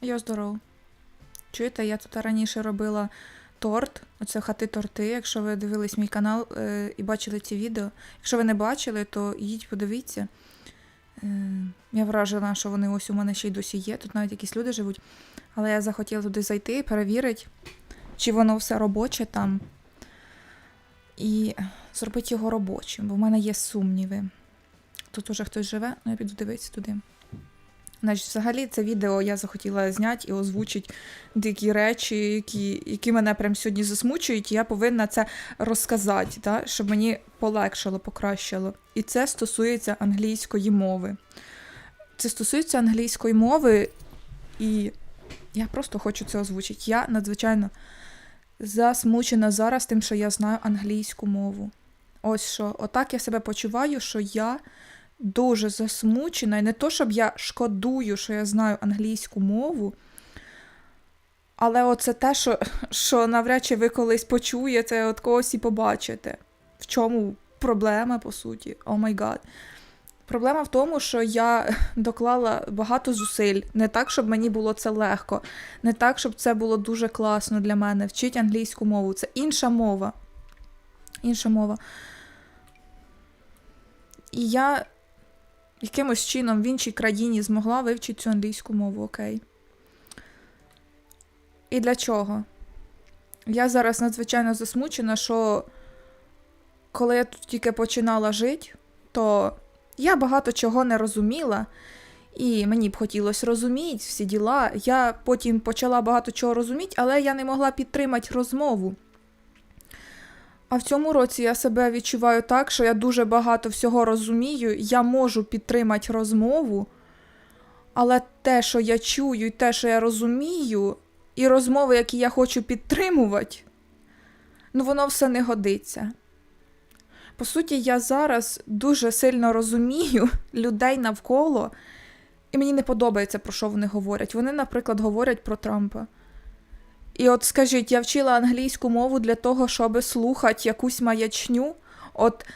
Я здоров. Чуєте, я тут раніше робила торт, оце хати торти. Якщо ви дивились мій канал е, і бачили ці відео. Якщо ви не бачили, то йдіть подивіться. Е, я вражена, що вони ось у мене ще й досі є. Тут навіть якісь люди живуть. Але я захотіла туди зайти і перевірити, чи воно все робоче там. І зробити його робочим, бо в мене є сумніви. Тут уже хтось живе, ну я піду дивитися туди. Значить, взагалі це відео я захотіла зняти і озвучити дикі речі, які, які мене прям сьогодні засмучують, і я повинна це розказати, да? щоб мені полегшало, покращило. І це стосується англійської мови. Це стосується англійської мови, і я просто хочу це озвучити. Я надзвичайно засмучена зараз тим, що я знаю англійську мову. Ось що, отак я себе почуваю, що я дуже засмучена. І не то, щоб я шкодую, що я знаю англійську мову. Але оце те, що, що навряд чи ви колись почуєте, от когось і побачите. В чому проблема, по суті? О май гад. Проблема в тому, що я доклала багато зусиль. Не так, щоб мені було це легко, не так, щоб це було дуже класно для мене. Вчить англійську мову. Це інша мова. Інша мова. І я якимось чином в іншій країні змогла вивчити цю англійську мову, окей. І для чого? Я зараз надзвичайно засмучена, що коли я тут тільки починала жити, то я багато чого не розуміла, і мені б хотілося розуміти всі діла. Я потім почала багато чого розуміти, але я не могла підтримати розмову. А в цьому році я себе відчуваю так, що я дуже багато всього розумію, я можу підтримати розмову, але те, що я чую, і те, що я розумію, і розмови, які я хочу підтримувати, ну воно все не годиться. По суті, я зараз дуже сильно розумію людей навколо, і мені не подобається, про що вони говорять. Вони, наприклад, говорять про Трампа. І от скажіть, я вчила англійську мову для того, щоб слухати якусь маячню. От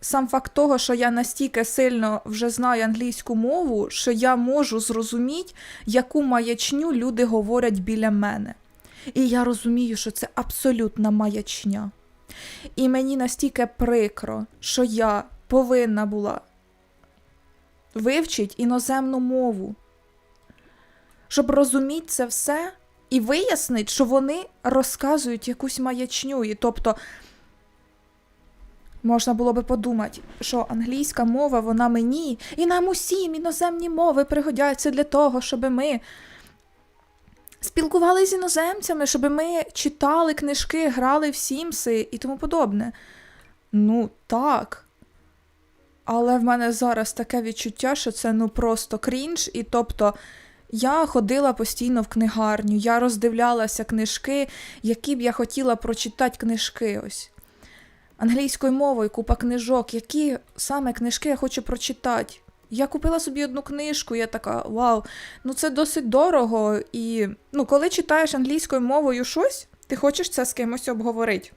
сам факт того, що я настільки сильно вже знаю англійську мову, що я можу зрозуміти, яку маячню люди говорять біля мене. І я розумію, що це абсолютна маячня. І мені настільки прикро, що я повинна була вивчити іноземну мову, щоб розуміти це все і вияснить, що вони розказують якусь маячню. І тобто можна було би подумати, що англійська мова, вона мені і нам усім іноземні мови пригодяться для того, щоб ми спілкувалися з іноземцями, щоб ми читали книжки, грали в Сімси і тому подобне. Ну, так. Але в мене зараз таке відчуття, що це ну просто крінж, і тобто. Я ходила постійно в книгарню, я роздивлялася книжки, які б я хотіла прочитати книжки. ось. Англійською мовою купа книжок, які саме книжки я хочу прочитати. Я купила собі одну книжку, я така, вау, ну це досить дорого. І ну, коли читаєш англійською мовою щось, ти хочеш це з кимось обговорити.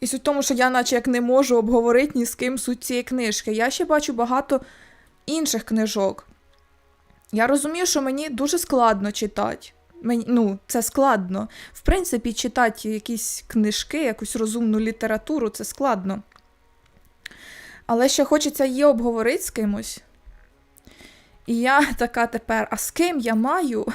І суть в тому, що я, наче як не можу обговорити ні з ким суть цієї книжки. Я ще бачу багато інших книжок. Я розумію, що мені дуже складно читати. Мені, ну, це складно. В принципі, читати якісь книжки, якусь розумну літературу це складно. Але ще хочеться її обговорити з кимось. І я така тепер, а з ким я маю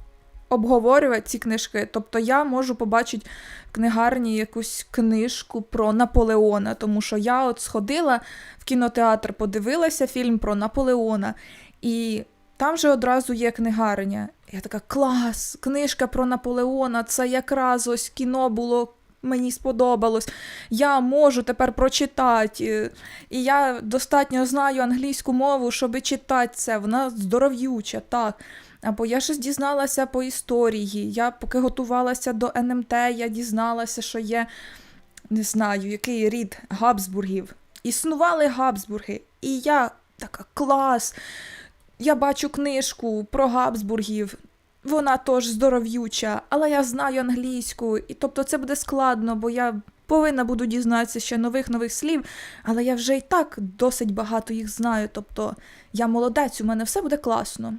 обговорювати ці книжки? Тобто я можу побачити в книгарні якусь книжку про Наполеона, тому що я от сходила в кінотеатр, подивилася фільм про Наполеона. І там же одразу є книгарня. Я така, клас, книжка про Наполеона, це якраз ось кіно було, мені сподобалось. Я можу тепер прочитати. І я достатньо знаю англійську мову, щоб читати це. Вона здоров'юча, так. Або я щось дізналася по історії. Я поки готувалася до НМТ, я дізналася, що є, не знаю, який рід Габсбургів. Існували Габсбурги. І я така клас я бачу книжку про Габсбургів, вона теж здоров'юча, але я знаю англійську, і тобто це буде складно, бо я повинна буду дізнатися ще нових нових слів, але я вже і так досить багато їх знаю. Тобто я молодець, у мене все буде класно.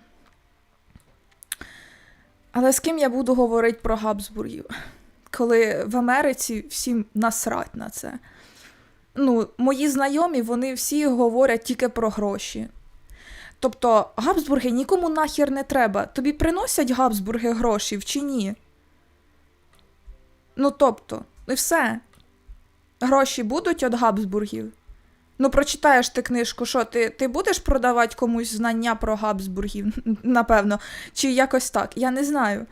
Але з ким я буду говорити про Габсбургів? Коли в Америці всім насрать на це. Ну, мої знайомі, вони всі говорять тільки про гроші. Тобто, Габсбурги нікому нахер не треба. Тобі приносять Габсбурги гроші чи ні? Ну, тобто, і все. Гроші будуть від Габсбургів. Ну, прочитаєш ти книжку, що ти, ти будеш продавати комусь знання про Габсбургів, напевно, чи якось так. Я не знаю.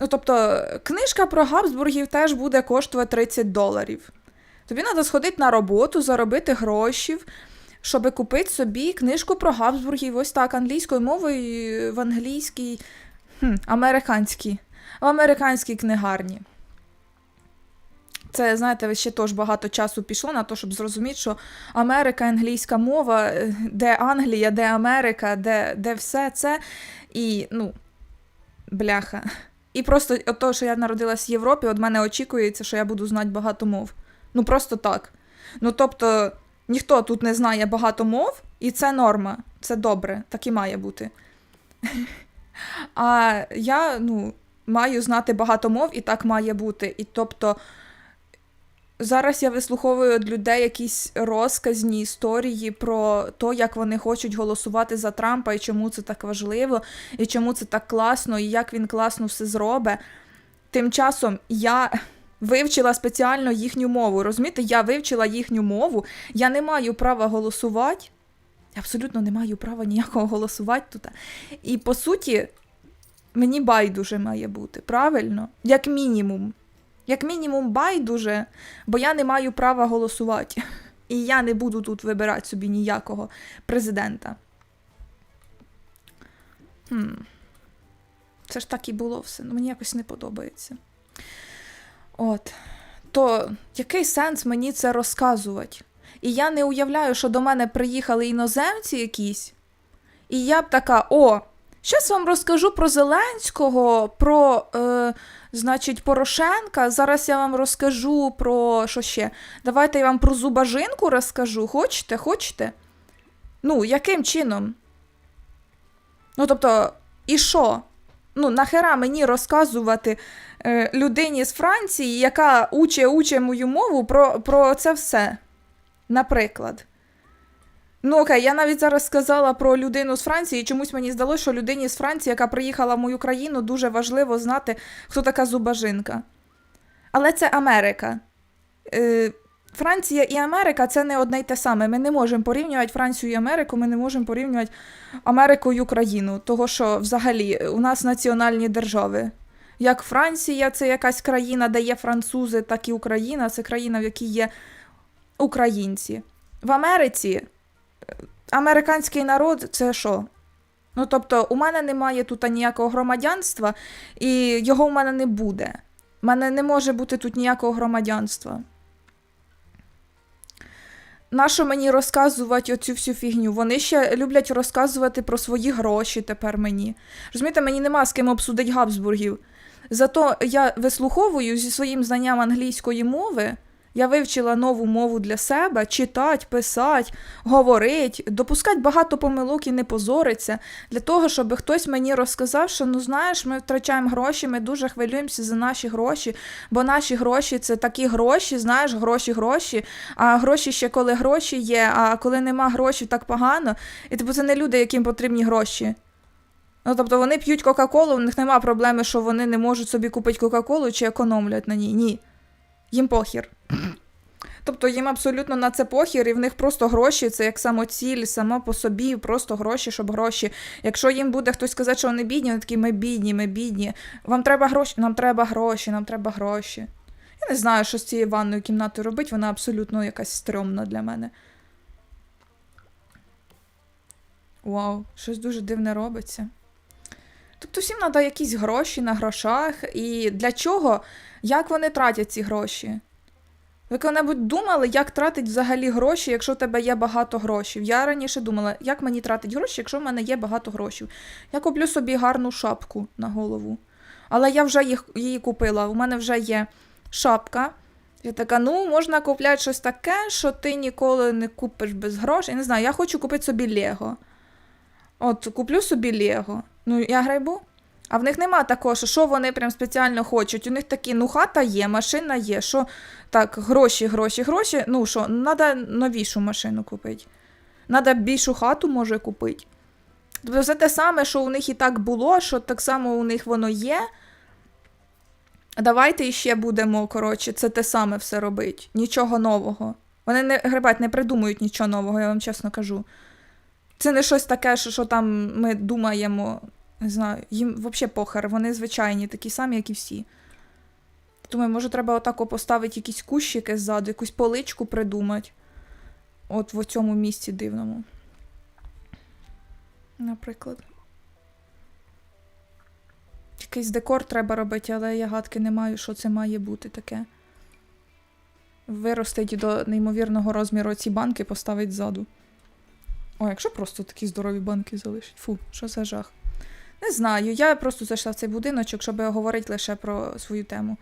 Ну, тобто, книжка про Габсбургів теж буде коштувати 30 доларів. Тобі треба сходити на роботу, заробити гроші, щоб купити собі книжку про Габсбургів. Ось так, англійською мовою в англійській, хм, американській, в американській книгарні. Це, знаєте, ще теж багато часу пішло на те, щоб зрозуміти, що Америка, англійська мова, е, де Англія, де Америка, де, де все це. І, ну, бляха. І просто от того, що я народилась в Європі, від мене очікується, що я буду знати багато мов. Ну, просто так. Ну, тобто, ніхто тут не знає багато мов, і це норма, це добре, так і має бути. А я, ну, маю знати багато мов, і так має бути. І тобто. Зараз я вислуховую від людей якісь розказні історії про те, як вони хочуть голосувати за Трампа, і чому це так важливо, і чому це так класно, і як він класно все зробить. Тим часом я вивчила спеціально їхню мову. Розумієте, я вивчила їхню мову, я не маю права голосувати. Абсолютно не маю права ніякого голосувати тут. І по суті, мені байдуже має бути, правильно? Як мінімум. Як мінімум, байдуже, бо я не маю права голосувати. І я не буду тут вибирати собі ніякого президента. Хм. Це ж так і було все. Ну, мені якось не подобається. От. То який сенс мені це розказувати? І я не уявляю, що до мене приїхали іноземці якісь, і я б така: о, щас вам розкажу про Зеленського, про. Е, Значить, Порошенка. Зараз я вам розкажу про що ще? Давайте я вам про зубажинку розкажу. Хочете? Хочете? Ну, яким чином? Ну, тобто, і що? Ну, нахера мені розказувати е, людині з Франції, яка уче уче мою мову про, про це все. Наприклад. Ну, окей, я навіть зараз сказала про людину з Франції, і чомусь мені здалося, що людині з Франції, яка приїхала в мою країну, дуже важливо знати, хто така зубажинка. Але це Америка. Е, Франція і Америка це не одне й те саме. Ми не можемо порівнювати Францію і Америку, ми не можемо порівнювати Америку і Україну, того що взагалі у нас національні держави. Як Франція це якась країна, де є французи, так і Україна це країна, в якій є українці. В Америці американський народ це що? Ну, тобто, у мене немає тут ніякого громадянства, і його у мене не буде. У мене не може бути тут ніякого громадянства. Нащо мені розказувати оцю всю фігню? Вони ще люблять розказувати про свої гроші тепер мені. Розумієте, мені нема з ким обсудити Габсбургів. Зато я вислуховую зі своїм знанням англійської мови. Я вивчила нову мову для себе, читати, писати, говорити, допускати багато помилок і не позориться, для того, щоб хтось мені розказав, що ну знаєш, ми втрачаємо гроші, ми дуже хвилюємося за наші гроші, бо наші гроші це такі гроші, знаєш, гроші, гроші. А гроші ще коли гроші є, а коли нема грошей, так погано. І типу це не люди, яким потрібні гроші. Ну, тобто вони п'ють Кока-Колу, у них нема проблеми, що вони не можуть собі купити Кока-Колу чи економлять на ній. Ні. Їм похір. Тобто їм абсолютно на це похір, і в них просто гроші, це як самоціль, само по собі, просто гроші, щоб гроші. Якщо їм буде хтось сказати, що вони бідні, вони такі, ми бідні, ми бідні. Вам треба гроші, нам треба гроші, нам треба гроші. Я не знаю, що з цією ванною кімнатою робить, вона абсолютно якась стрьомна для мене. Вау, щось дуже дивне робиться. Тобто всім треба якісь гроші на грошах. І для чого? Як вони тратять ці гроші? Ви коли-небудь думали, як тратить взагалі гроші, якщо в тебе є багато грошей? Я раніше думала, як мені тратить гроші, якщо в мене є багато грошей. Я куплю собі гарну шапку на голову. Але я вже їх, її купила. У мене вже є шапка. Я така, ну, можна купляти щось таке, що ти ніколи не купиш без грошей. Я не знаю, я хочу купити собі Лего. От, куплю собі Лего. Ну, я грайбу. А в них нема такого, що, що вони прям спеціально хочуть. У них такі, ну, хата є, машина є, що так, гроші, гроші, гроші. Ну що, треба новішу машину купити. Треба більшу хату може купити. Тобто все те саме, що у них і так було, що так само у них воно є. Давайте іще будемо, коротше, це те саме все робити. Нічого нового. Вони не грибать, не придумують нічого нового, я вам чесно кажу. Це не щось таке, що, що там ми думаємо. Не знаю, їм взагалі похер, вони звичайні, такі самі, як і всі. Думаю, може, треба отако поставити якісь кущики ззаду, якусь поличку придумати. От в цьому місці дивному. Наприклад. Якийсь декор треба робити, але я гадки не маю, що це має бути таке. Виростить до неймовірного розміру ці банки, поставить ззаду. О, якщо просто такі здорові банки залишить. Фу, що за жах. Не знаю, я просто зайшла в цей будиночок, щоб говорити лише про свою тему.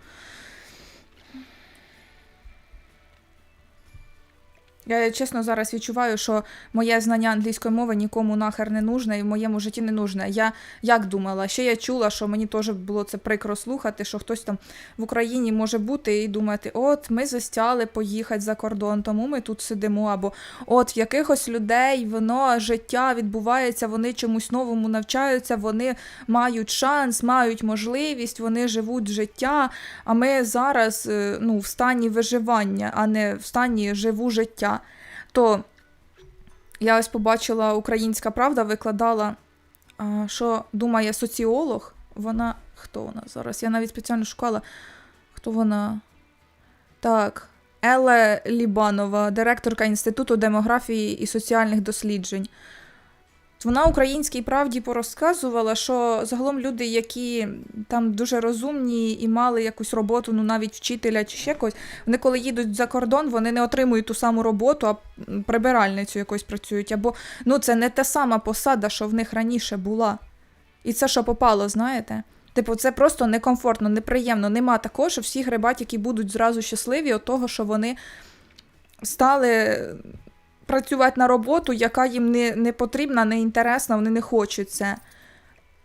Я чесно зараз відчуваю, що моє знання англійської мови нікому нахер не нужне і в моєму житті не нужне. Я як думала, ще я чула, що мені теж було це прикро слухати, що хтось там в Україні може бути і думати, от ми застяли поїхати за кордон, тому ми тут сидимо. Або от якихось людей воно життя відбувається, вони чомусь новому навчаються, вони мають шанс, мають можливість, вони живуть життя. А ми зараз е, ну, в стані виживання, а не в стані живу життя. То я ось побачила Українська Правда викладала, що думає соціолог. Вона. Хто вона зараз? Я навіть спеціально шукала, хто вона. Так. Еле Лібанова, директорка Інституту демографії і соціальних досліджень. Вона українській правді порозказувала, що загалом люди, які там дуже розумні і мали якусь роботу, ну навіть вчителя чи ще когось, вони коли їдуть за кордон, вони не отримують ту саму роботу, а прибиральницю якось працюють. Або ну це не та сама посада, що в них раніше була. І це що попало, знаєте? Типу, це просто некомфортно, неприємно. Нема такого, що всі грибать, які будуть зразу щасливі від того, що вони стали працювати на роботу, яка їм не, не потрібна, не інтересна, вони не хочуть це.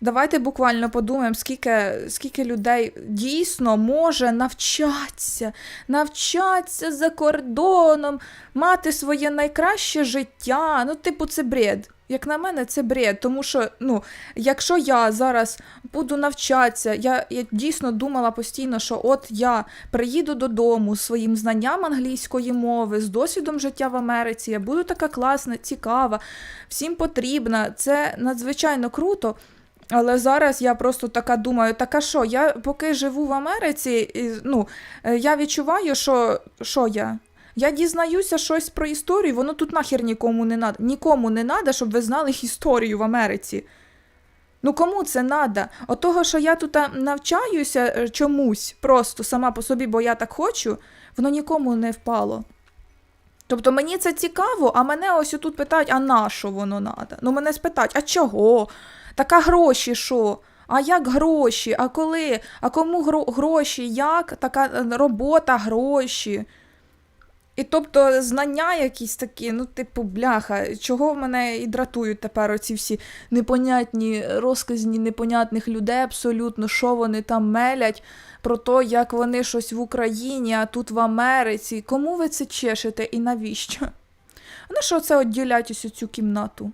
Давайте буквально подумаємо, скільки, скільки людей дійсно може навчатися, навчатися за кордоном, мати своє найкраще життя. Ну, типу, це бред. Як на мене, це бред. Тому що, ну, якщо я зараз буду навчатися, я, я дійсно думала постійно, що от я приїду додому з своїм знанням англійської мови, з досвідом життя в Америці, я буду така класна, цікава, всім потрібна. Це надзвичайно круто. Але зараз я просто така думаю, така що, я поки живу в Америці, і, ну, е, я відчуваю, що, що я. Я дізнаюся щось про історію, воно тут нахер нікому не надо. Нікому не надо, щоб ви знали історію в Америці. Ну кому це надо? От того, що я тут навчаюся е, чомусь просто сама по собі, бо я так хочу, воно нікому не впало. Тобто мені це цікаво, а мене ось тут питають, а на що воно надо? Ну мене спитають, а чого? Так а гроші що? А як гроші? А коли? А кому гро- гроші? Як? Така е, робота, гроші. І тобто знання якісь такі, ну, типу, бляха, чого мене і дратують тепер оці всі непонятні розказні непонятних людей абсолютно, що вони там мелять про те, як вони щось в Україні, а тут в Америці. Кому ви це чешете і навіщо? А на що це відділять ось цю кімнату?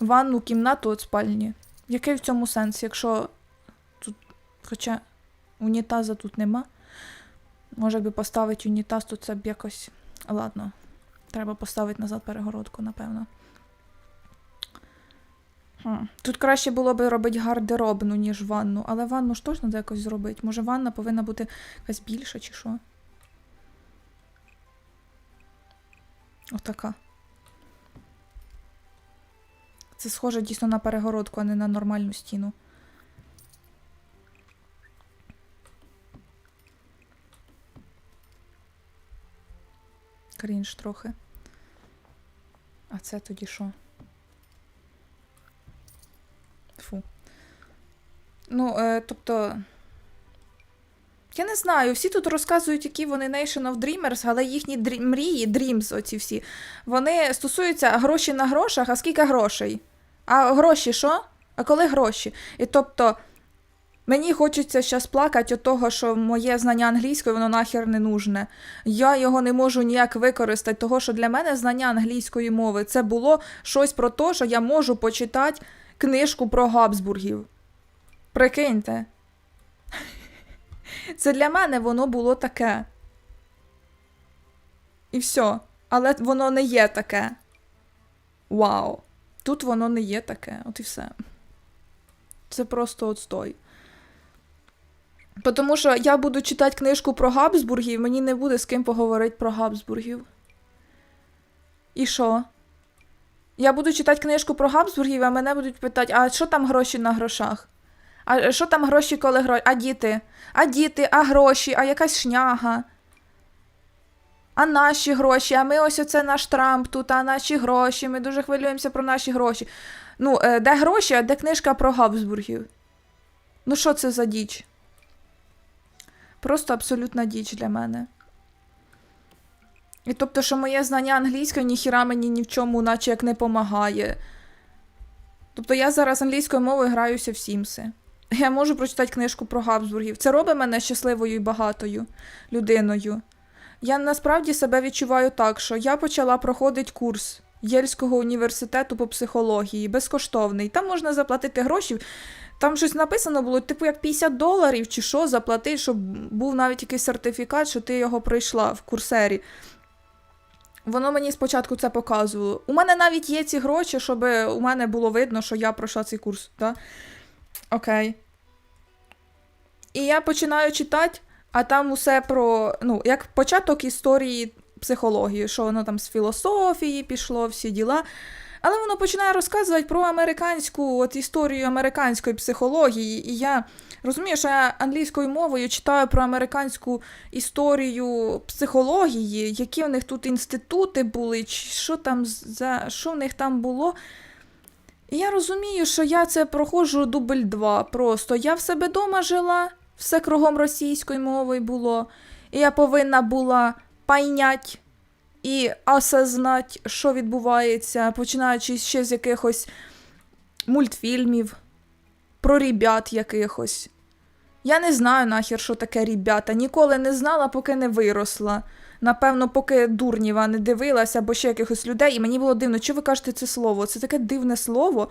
Ванну кімнату від спальні. Який в цьому сенс, якщо тут, хоча унітаза тут нема. Може, якби поставити унітаз, то це б якось. Ладно. Треба поставити назад перегородку, напевно. Хм. Тут краще було б робити гардеробну, ніж ванну, але ванну ж теж треба якось зробити. Може, ванна повинна бути якась більша чи що? Отака. Це схоже дійсно на перегородку, а не на нормальну стіну. Крінж трохи. А це тоді що? Фу. Ну, е, тобто. Я не знаю, всі тут розказують, які вони Nation of Dreamers, але їхні дрі- мрії, Dreams, оці всі, вони стосуються гроші на грошах, а скільки грошей? А гроші що? А коли гроші? І тобто. Мені хочеться зараз плакати від того, що моє знання англійської воно нахер не нужне. Я його не можу ніяк використати, того що для мене знання англійської мови це було щось про те, що я можу почитати книжку про Габсбургів. Прикиньте. Це для мене воно було таке. І все. Але воно не є таке. Вау. Тут воно не є таке. От і все. Це просто отстой. Тому що я буду читати книжку про Габсбургів, мені не буде з ким поговорити про Габсбургів. І що? Я буду читати книжку про Габсбургів, а мене будуть питати, а що там гроші на грошах? А що там гроші, коли гроші? А діти? А діти, а гроші, а якась шняга? А наші гроші, а ми ось оце наш Трамп тут, а наші гроші, ми дуже хвилюємося про наші гроші. Ну, е, де гроші, а де книжка про Габсбургів? Ну, що це за діч? Просто абсолютна діч для мене. І тобто, що моє знання англійської ніхіра мені ні в чому, наче як не помагає. Тобто я зараз англійською мовою граюся в Сімси. Я можу прочитати книжку про Габсбургів. Це робить мене щасливою і багатою людиною. Я насправді себе відчуваю так, що я почала проходити курс Єльського університету по психології, безкоштовний. Там можна заплатити гроші. Там щось написано було, типу, як 50 доларів чи що, заплати, щоб був навіть якийсь сертифікат, що ти його пройшла в курсері. Воно мені спочатку це показувало. У мене навіть є ці гроші, щоб у мене було видно, що я пройшла цей курс. Да? Окей. І я починаю читати, а там усе про. Ну, як початок історії психології, що воно там з філософії пішло, всі діла. Але воно починає розказувати про американську от історію американської психології. І я розумію, що я англійською мовою читаю про американську історію психології, які в них тут інститути були, що там за що в них там було. І я розумію, що я це проходжу дубль два. Просто я в себе вдома жила, все кругом російською мовою було, і я повинна була пайнять і осознати, що відбувається, починаючи ще з якихось мультфільмів, про ребят якихось. Я не знаю нахер, що таке ребята. Ніколи не знала, поки не виросла. Напевно, поки дурніва не дивилася, або ще якихось людей, і мені було дивно, що ви кажете це слово? Це таке дивне слово.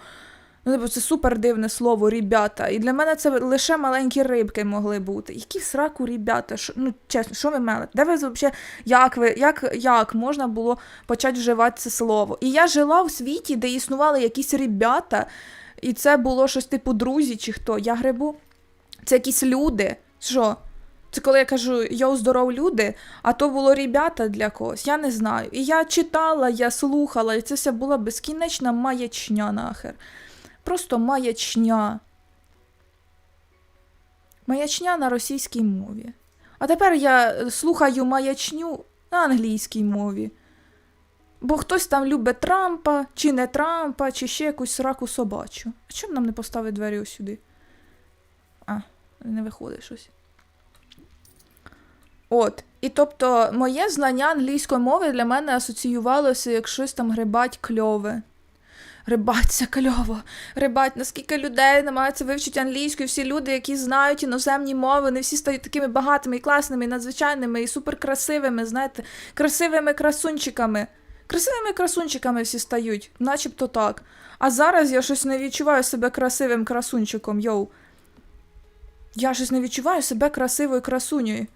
Ну, типу, це супер дивне слово, ребята. І для мене це лише маленькі рибки могли бути. Які сраку ребята? Ну, чесно, що ви мелите? Де ви взагалі, як ви, як, як можна було почати вживати це слово? І я жила в світі, де існували якісь ребята, і це було щось типу друзі чи хто. Я грибу. Це якісь люди. Що? Це коли я кажу йоу, здоров, люди, а то було ребята для когось, я не знаю. І я читала, я слухала, і це все була безкінечна маячня нахер. Просто маячня. Маячня на російській мові. А тепер я слухаю маячню на англійській мові. Бо хтось там любить Трампа, чи не Трампа, чи ще якусь сраку собачу. А чому нам не поставити двері ось сюди? А, не виходить щось. От. І тобто, моє знання англійської мови для мене асоціювалося як щось там грибать кльове. Рибать, це кльово. Рибать, наскільки людей намагаються вивчити англійську, і всі люди, які знають іноземні мови, вони всі стають такими багатими і класними, і надзвичайними, і суперкрасивими, знаєте, красивими красунчиками. Красивими красунчиками всі стають, начебто так. А зараз я щось не відчуваю себе красивим красунчиком, йоу. Я щось не відчуваю себе красивою красунею.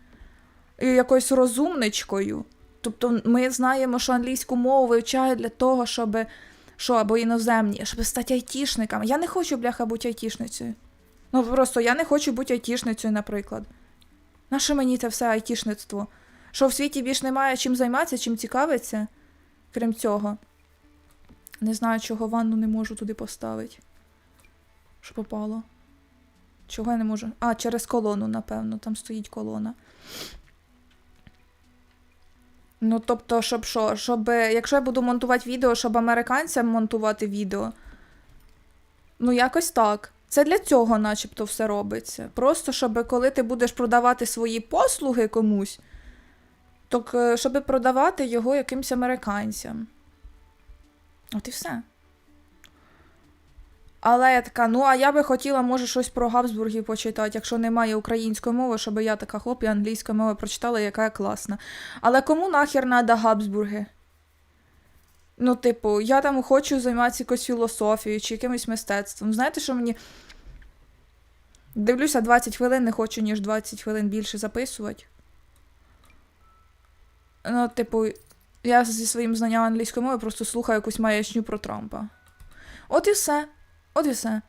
І якоюсь розумничкою. Тобто ми знаємо, що англійську мову вивчають для того, щоб що або іноземні, щоб стати айтішниками. Я не хочу, бляха, бути айтішницею. Ну просто я не хочу бути айтішницею, наприклад. Нащо мені це все айтішництво? Що в світі більш немає чим займатися, чим цікавитися, крім цього. Не знаю, чого ванну не можу туди поставити. Що попало? Чого я не можу? А, через колону, напевно, там стоїть колона. Ну, тобто, щоб що? Щоб, якщо я буду монтувати відео, щоб американцям монтувати відео. Ну, якось так. Це для цього, начебто, все робиться. Просто щоб коли ти будеш продавати свої послуги комусь, то щоб продавати його якимсь американцям. От і все. Але я така, ну а я би хотіла, може, щось про Габсбургів почитати, якщо немає української мови, щоб я така хлоп, і англійською мовою прочитала, яка я класна. Але кому нахер надо Габсбурги? Ну, типу, я там хочу займатися якоюсь філософією чи якимось мистецтвом. Знаєте, що мені. Дивлюся 20 хвилин, не хочу, ніж 20 хвилин більше записувати. Ну, типу, я зі своїм знанням англійської мови просто слухаю якусь маячню про Трампа. От і все. От і все.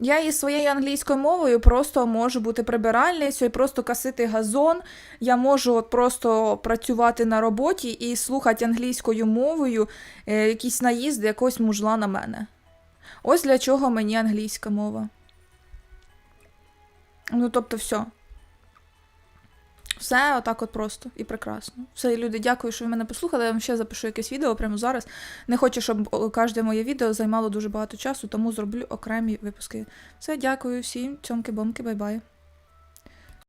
Я із своєю англійською мовою просто можу бути прибиральницею, просто касити газон. Я можу от просто працювати на роботі і слухати англійською мовою е, якісь наїзди якогось мужла на мене. Ось для чого мені англійська мова. Ну, тобто, все. Все отак от просто і прекрасно. Все, люди, дякую, що ви мене послухали. Я вам ще запишу якесь відео прямо зараз. Не хочу, щоб кожне моє відео займало дуже багато часу, тому зроблю окремі випуски. Все, дякую всім. Цьомки-бомки, бай-бай.